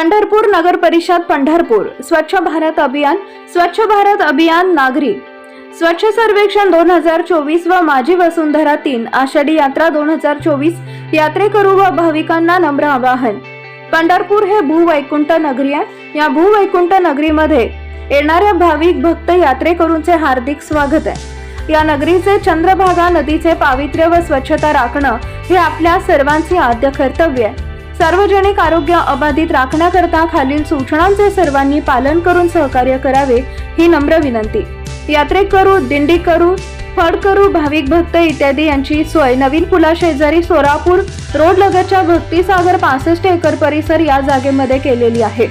पंढरपूर नगर परिषद पंढरपूर स्वच्छ भारत अभियान स्वच्छ भारत अभियान नागरी. स्वच्छ सर्वेक्षण दोन हजार चोवीस व माझी वसुंधरा तीन आषाढी यात्रा दोन हजार चोवीस यात्रेकरू व भाविकांना नम्र आवाहन. पंढरपूर हे भूवैकुंठ नगरी आहे. या भूवैकुंठ नगरीमध्ये येणाऱ्या भाविक भक्त यात्रेकरूंचे हार्दिक स्वागत आहे. या नगरीचे चंद्रभागा नदीचे पावित्र्य व स्वच्छता राखणं हे आपल्या सर्वांचे आद्य कर्तव्य आहे. सार्वजनिक आरोग्य अबाधित राखण्याकरता खालील सूचनांचे सर्वांनी पालन करून सहकार्य करावे ही नम्र विनंती. यात्रेकरू दिंडी करू फड करू भाविक भक्त इत्यादी यांची सोय. नवीन पुला शेजारी सोलापूर रोड लगतच्या भक्तीसागर पासष्ट एकर परिसर या जागेमध्ये केलेली आहे.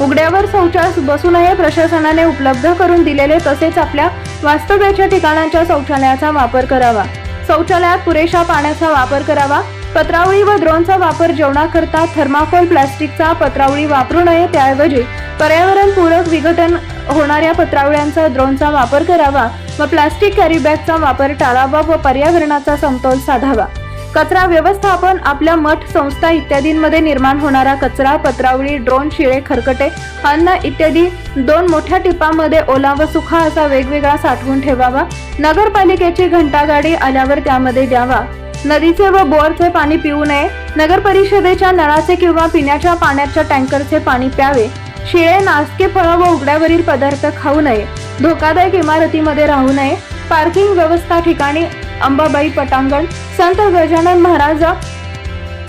उघड्यावर शौचास बसू नये प्रशासनाने उपलब्ध करून दिलेले तसेच आपल्या वास्तव्याच्या ठिकाणांच्या शौचालयाचा वापर करावा. शौचालयात पुरेशा पाण्याचा वापर करावा. पत्रावळी व द्रोणचा वापर जेवणाकरता थर्माकोल प्लास्टिकचा पत्रावळी वापरू नये त्याऐवजी पर्यावरणपूरक विघटन होणाऱ्या पत्रावळ्यांचा द्रोणचा वापर करावा व प्लास्टिक कॅरीबॅगचा वापर टाळावा व पर्यावरणाचा समतोल साधावा. कचरा व्यवस्थापन आपल्या मठ संस्था इत्यादींमध्ये निर्माण होणारा कचरा पत्रावळी ड्रोन शिळे खरकटे अन्न इत्यादी दोन मोठ्या टिपामध्ये ओला व सुखा असा वेगवेगळा साठवून ठेवावा. नगरपालिकेची घंटागाडी आल्यावर त्यामध्ये द्यावा. नदीचे व बोअरचे पाणी पिऊ नये. नगर परिषदेच्या नळाचे किंवा पिण्याच्या पाण्याच्या टँकरचे पाणी प्यावे. शिळे नासके फळं व उघड्यावरील पदार्थ खाऊ नये. धोकादायक इमारतीमध्ये राहू नये. पार्किंग व्यवस्था ठिकाणी अंबाबाई पटांगण. संत गजानन महाराज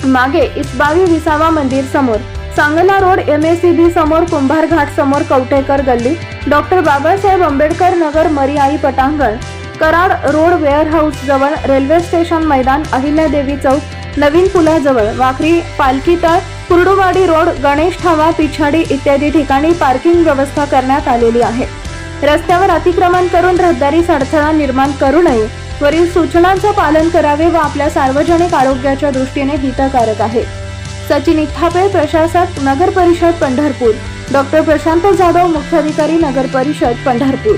मागे इस्बावी विसावा मंदिर समोर. Sangola road M S C B समोर कुंभार घाट समोर कवटेकर गल्ली. डॉक्टर बाबासाहेब आंबेडकर नगर मरियाई पटांगण. कराड रोड वेअरहाऊस जवळ रेल्वे स्टेशन मैदान अहिल्यादेवी चौक नवीन पुलाजवळ वाखरी पालखी तळ कुर्डुवाडी रोड गणेश ठावा पिछाडी इत्यादी ठिकाणी पार्किंग व्यवस्था करण्यात आलेली आहे. रस्त्यावर अतिक्रमण करून रहदारीस अडथळा निर्माण करू नये. वरील सूचनांचं पालन करावे व आपल्या सार्वजनिक आरोग्याच्या दृष्टीने हितकारक आहे. सचिन इथापे प्रशासक नगर परिषद पंढरपूर. डॉक्टर प्रशांत जाधव मुख्याधिकारी नगर परिषद पंढरपूर.